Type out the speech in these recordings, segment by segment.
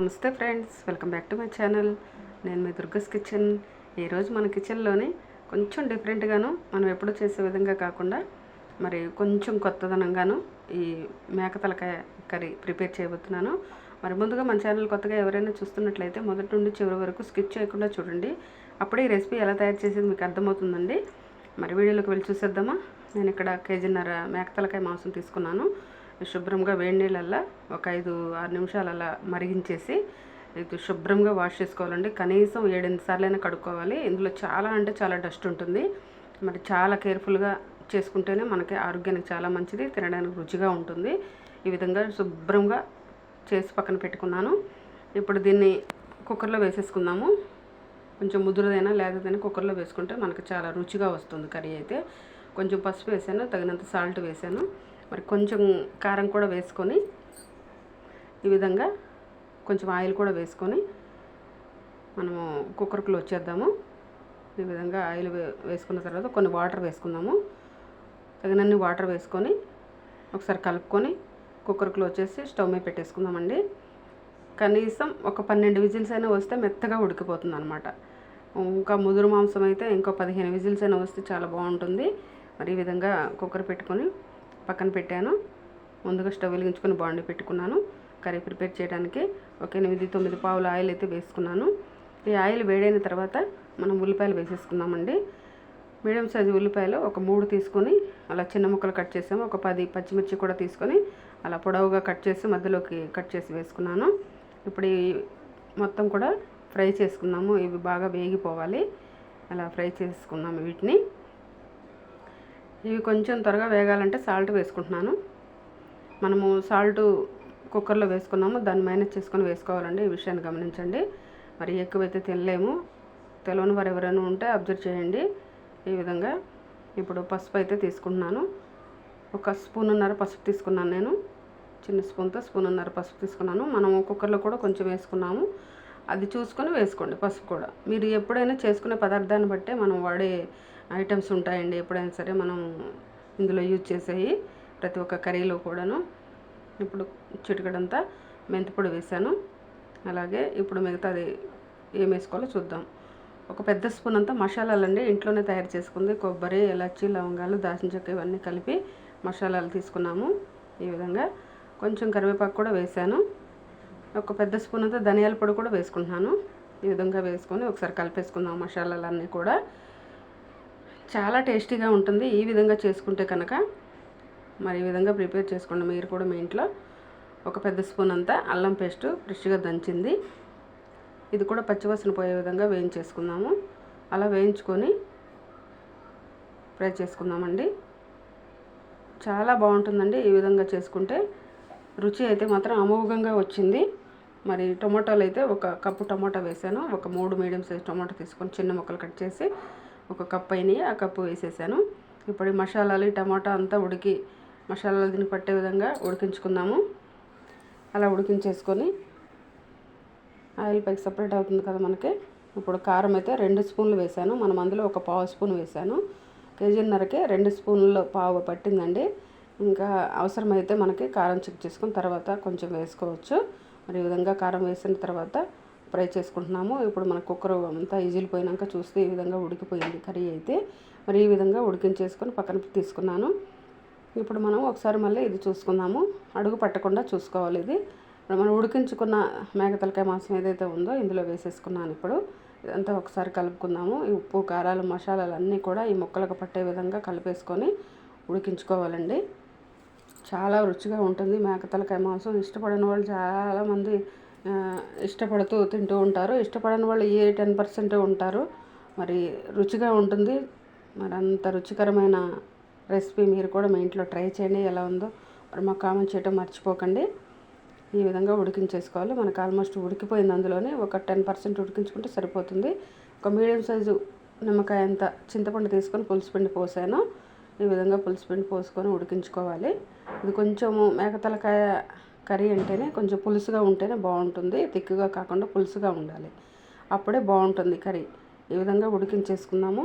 నమస్తే friends welcome back to my channel. నేను మీ దుర్గస్ కిచెన్. ఈరోజు మన కిచెన్లోని కొంచెం డిఫరెంట్గాను మనం ఎప్పుడు చేసే విధంగా కాకుండా మరి కొంచెం కొత్తదనంగాను ఈ మేక తలకాయ కర్రీ ప్రిపేర్ చేయబోతున్నాను. మరి ముందుగా మన ఛానల్ కొత్తగా ఎవరైనా చూస్తున్నట్లయితే మొదటి నుండి చివరి వరకు స్కిప్ చేయకుండా చూడండి. అప్పుడే ఈ రెసిపీ ఎలా తయారు చేసేది మీకు అర్థమవుతుందండి. మరి వీడియోలోకి వెళ్ళి చూసేద్దామా? నేను ఇక్కడ కేజీన్నర మేక తలకాయ మాంసం తీసుకున్నాను. శుభ్రంగా వేడి నీళ్ళల్లో ఒక ఐదు ఆరు నిమిషాలు అలా మరిగించేసి ఇది శుభ్రంగా వాష్ చేసుకోవాలండి. కనీసం ఏడెనిమిది సార్లైనా కడుక్కోవాలి. ఇందులో చాలా అంటే చాలా డస్ట్ ఉంటుంది. మరి చాలా కేర్ఫుల్గా చేసుకుంటేనే మనకి ఆరోగ్యానికి చాలా మంచిది తినడానికి రుచిగా ఉంటుంది. ఈ విధంగా శుభ్రంగా చేసి పక్కన పెట్టుకున్నాను. ఇప్పుడు దీన్ని కుక్కర్లో వేసేసుకుందాము. కొంచెం ముదురుదైనా లేదైనా కుక్కర్లో వేసుకుంటే మనకు చాలా రుచిగా వస్తుంది కర్రీ అయితే. కొంచెం పసుపు వేసాను తగినంత సాల్ట్ వేసాను. మరి కొంచెం కారం కూడా వేసుకొని ఈ విధంగా కొంచెం ఆయిల్ కూడా వేసుకొని మనము కుక్కర్కులో వచ్చేద్దాము. ఈ విధంగా ఆయిల్ వే వేసుకున్న తర్వాత కొన్ని వాటర్ వేసుకుందాము. తగినన్ని వాటర్ వేసుకొని ఒకసారి కలుపుకొని కుక్కర్కులో వచ్చేసి స్టవ్ మీద పెట్టేసుకుందామండి. కనీసం ఒక పన్నెండు విజిల్స్ అయినా వస్తే మెత్తగా ఉడికిపోతుంది అనమాట ఇంకా ముదురు మాంసం అయితే ఇంకో పదిహేను విజిల్స్ అయినా వస్తే చాలా బాగుంటుంది. మరి ఈ విధంగా కుక్కర్ పెట్టుకొని పక్కన పెట్టాను. ముందుగా స్టవ్ వెలిగించుకొని బాండి పెట్టుకున్నాను. కర్రీ ప్రిపేర్ చేయడానికి ఒక ఎనిమిది తొమ్మిది పావుల ఆయిల్ అయితే వేసుకున్నాను. ఈ ఆయిల్ వేడైన తర్వాత మనం ఉల్లిపాయలు వేసేసుకుందామండి. మీడియం సైజు ఉల్లిపాయలు ఒక మూడు తీసుకొని అలా చిన్న ముక్కలు కట్ చేసాము. ఒక పది పచ్చిమిర్చి కూడా తీసుకొని అలా పొడవుగా కట్ చేసి మధ్యలోకి కట్ చేసి వేసుకున్నాను. ఇప్పుడు ఈ మొత్తం కూడా ఫ్రై చేసుకున్నాము ఇవి బాగా వేగిపోవాలి. అలా ఫ్రై చేసుకున్నాము వీటిని. ఇవి కొంచెం త్వరగా వేగాలంటే సాల్ట్ వేసుకుంటున్నాను. మనము సాల్ట్ కుక్కర్లో వేసుకున్నాము. దాన్ని మైనస్ చేసుకొని వేసుకోవాలండి. ఈ విషయాన్ని గమనించండి. మరి ఎక్కువైతే తినలేము. తెలియని వారు ఎవరైనా ఉంటే అబ్జర్వ్ చేయండి. ఈ విధంగా ఇప్పుడు పసుపు అయితే తీసుకుంటున్నాను. ఒక స్పూన్నర పసుపు తీసుకున్నాను నేను. చిన్న స్పూన్తో స్పూన్నర పసుపు తీసుకున్నాను. మనం కుక్కర్లో కూడా కొంచెం వేసుకున్నాము. అది చూసుకొని వేసుకోండి పసుపు కూడా. మీరు ఎప్పుడైనా చేసుకునే పదార్థాన్ని బట్టే మనం వాడే ఐటమ్స్ ఉంటాయండి. ఎప్పుడైనా సరే మనం ఇందులో యూజ్ చేసేవి ప్రతి ఒక్క కర్రీలో కూడాను. ఇప్పుడు చిటికడంతా మెంతిపొడి వేసాను. అలాగే ఇప్పుడు మిగతాది ఏం వేసుకోవాలో చూద్దాం. ఒక పెద్ద స్పూన్ అంతా మసాలాలండి. ఇంట్లోనే తయారు చేసుకుంది. కొబ్బరి ఎలచి లవంగాలు దాచిన చెక్క ఇవన్నీ కలిపి మసాలాలు తీసుకున్నాము. ఈ విధంగా కొంచెం కరివేపాకు కూడా వేసాను. ఒక పెద్ద స్పూన్ అంతా ధనియాల పొడి కూడా వేసుకుంటున్నాను. ఈ విధంగా వేసుకొని ఒకసారి కలిపేసుకుందాం మసాలాలన్నీ కూడా. చాలా టేస్టీగా ఉంటుంది. ఈ విధంగా చేసుకుంటే కనుక మరి ఈ విధంగా ప్రిపేర్ చేసుకోండి మీరు కూడా మీ ఇంట్లో. ఒక పెద్ద స్పూన్ అంతా అల్లం పేస్ట్ ఫ్రెష్గా దంచింది. ఇది కూడా పచ్చివాసన పోయే విధంగా వేయించేసుకుందాము. అలా వేయించుకొని ఫ్రై చేసుకుందామండి. చాలా బాగుంటుందండి ఈ విధంగా చేసుకుంటే. రుచి అయితే మాత్రం అమోఘంగా వచ్చింది. మరి టొమాటోలు అయితే ఒక కప్పు టమాటా వేసాను. ఒక మూడు మీడియం సైజ్ టమాటా తీసుకొని చిన్న ముక్కలు కట్ చేసి ఒక కప్ అయినాయి. ఆ కప్పు వేసేసాను. ఇప్పుడు మసాలాలు టమాటా అంతా ఉడికి మసాలాలు దీన్ని పట్టే విధంగా ఉడికించుకుందాము. అలా ఉడికించేసుకొని ఆయిల్ పైకి సపరేట్ అవుతుంది కదా మనకి. ఇప్పుడు కారం అయితే రెండు స్పూన్లు వేసాను. మనం అందులో ఒక పావు స్పూన్ వేసాను. కేజీన్నరకే రెండు స్పూన్లు పావు పట్టిందండి. ఇంకా అవసరమైతే మనకి కారం చెక్ చేసుకుని తర్వాత కొంచెం వేసుకోవచ్చు. మరి ఈ విధంగా కారం వేసిన తర్వాత ఫ్రై చేసుకుంటున్నాము. ఇప్పుడు మన కుక్కర్ అంతా ఈజీలు పోయినాక చూస్తే ఈ విధంగా ఉడికిపోయింది కర్రీ అయితే. మరి ఈ విధంగా ఉడికించేసుకొని పక్కన తీసుకున్నాను. ఇప్పుడు మనం ఒకసారి మళ్ళీ ఇది చూసుకుందాము. అడుగు పట్టకుండా చూసుకోవాలి ఇది. మనం ఉడికించుకున్న మేకతలకాయ మాంసం ఏదైతే ఉందో ఇందులో వేసేసుకున్నాను ఇప్పుడు. ఇదంతా ఒకసారి కలుపుకుందాము. ఈ ఉప్పు కారాలు మసాలాలు అన్నీ కూడా ఈ ముక్కలకు పట్టే విధంగా కలిపేసుకొని ఉడికించుకోవాలండి. చాలా రుచిగా ఉంటుంది. మేకతలకాయ మాంసం ఇష్టపడని వాళ్ళు చాలామంది ఇష్టపడుతూ తింటూ ఉంటారు. ఇష్టపడని వాళ్ళు ఏ టెన్ పర్సెంట్ ఉంటారు. మరి రుచిగా ఉంటుంది. మరి అంత రుచికరమైన రెసిపీ మీరు కూడా మీ ఇంట్లో ట్రై చేయండి. ఎలా ఉందో మరి మాకు కామెంట్ చేయడం మర్చిపోకండి. ఈ విధంగా ఉడికించేసుకోవాలి. మనకు ఆల్మోస్ట్ ఉడికిపోయింది అందులోనే. ఒక టెన్ పర్సెంట్ ఉడికించుకుంటే సరిపోతుంది. ఒక మీడియం సైజు నిమ్మకాయ అంత చింతపండు తీసుకొని పులుసుపిండి పోసాను. ఈ విధంగా పులుసు పిండి పోసుకొని ఉడికించుకోవాలి. ఇది కొంచెము మేకతలకాయ కర్రీ అంటేనే కొంచెం పులుసుగా ఉంటేనే బాగుంటుంది. తిక్కుగా కాకుండా పులుసుగా ఉండాలి. అప్పుడే బాగుంటుంది కర్రీ. ఈ విధంగా ఉడికించేసుకుందాము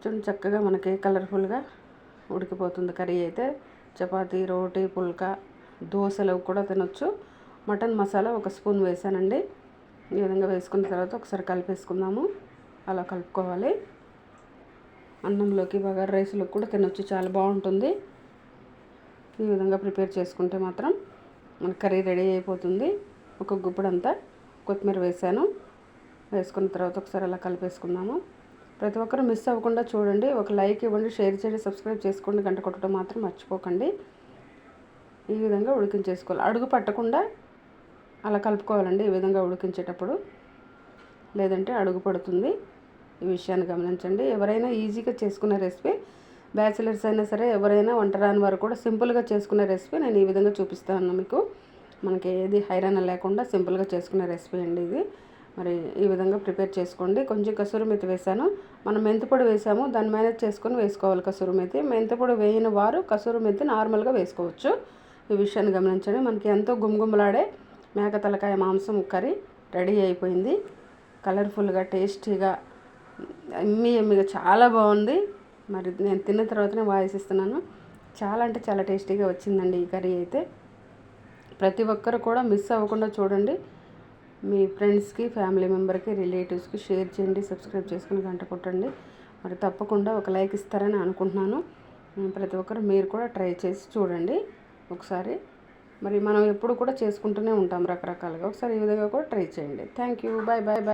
చూడండి చక్కగా మనకి కలర్ఫుల్గా ఉడికిపోతుంది కర్రీ అయితే. చపాతి రోటీ పుల్కా దోశలు కూడా తినొచ్చు. మటన్ మసాలా ఒక స్పూన్ వేసానండి ఈ విధంగా వేసుకున్న తర్వాత ఒకసారి కలిపేసుకుందాము. అలా కలుపుకోవాలి. అన్నంలోకి బగారు రైస్లోకి కూడా తినొచ్చు. చాలా బాగుంటుంది. ఈ విధంగా ప్రిపేర్ చేసుకుంటే మాత్రం మన కర్రీ రెడీ అయిపోతుంది. ఒక గుప్పుడంతా కొత్తిమీర వేసాను. వేసుకున్న తర్వాత ఒకసారి అలా కలిపేసుకుందాము. ప్రతి ఒక్కరు మిస్ అవ్వకుండా చూడండి. ఒక లైక్ ఇవ్వండి షేర్ చేయండి సబ్స్క్రైబ్ చేసుకోండి. గంట కొట్టడం మాత్రం మర్చిపోకండి. ఈ విధంగా ఉడికించేసుకోవాలి. అడుగు పట్టకుండా అలా కలుపుకోవాలండి. ఈ విధంగా ఉడికించేటప్పుడు లేదంటే అడుగు పడుతుంది. ఈ విషయాన్ని గమనించండి. ఎవరైనా ఈజీగా చేసుకునే రెసిపీ బ్యాచిలర్స్ అయినా సరే ఎవరైనా వంట రాని వారు కూడా సింపుల్గా చేసుకునే రెసిపీ నేను ఈ విధంగా చూపిస్తాను మీకు. మనకి ఏది హైరాణ లేకుండా సింపుల్గా చేసుకునే రెసిపీ అండి ఇది. మరి ఈ విధంగా ప్రిపేర్ చేసుకోండి. కొంచెం కసూరి మెతి వేసాను. మనం మెంతిపొడి వేసాము. దాన్ని మేనేజ్ చేసుకొని వేసుకోవాలి కసూరి మెతి. మెంతిపొడి వేయని వారు కసూరి మెతి నార్మల్గా వేసుకోవచ్చు. ఈ విషయాన్ని గమనించండి. మనకి ఎంతో గుమ్గుమలాడే మేక తలకాయ మాంసం కర్రీ రెడీ అయిపోయింది. కలర్ఫుల్గా టేస్టీగా ఎమ్మి ఎమ్మిగా చాలా బాగుంది. మరి నేను తిన్న తర్వాతనే వాయిస్ ఇస్తున్నాను. చాలా అంటే చాలా టేస్టీగా వచ్చిందండి ఈ కర్రీ అయితే. ప్రతి ఒక్కరు కూడా మిస్ అవ్వకుండా చూడండి. మీ ఫ్రెండ్స్కి ఫ్యామిలీ మెంబర్కి రిలేటివ్స్కి షేర్ చేయండి సబ్స్క్రైబ్ చేసుకుని గంట కొట్టండి. మరి తప్పకుండా ఒక లైక్ ఇస్తారని అనుకుంటున్నాను. ప్రతి ఒక్కరు మీరు కూడా ట్రై చేసి చూడండి ఒకసారి. మరి మనం ఎప్పుడు కూడా చేసుకుంటూనే ఉంటాం రకరకాలుగా. ఒకసారి ఈ విధంగా కూడా ట్రై చేయండి. Thank you. Bye bye bye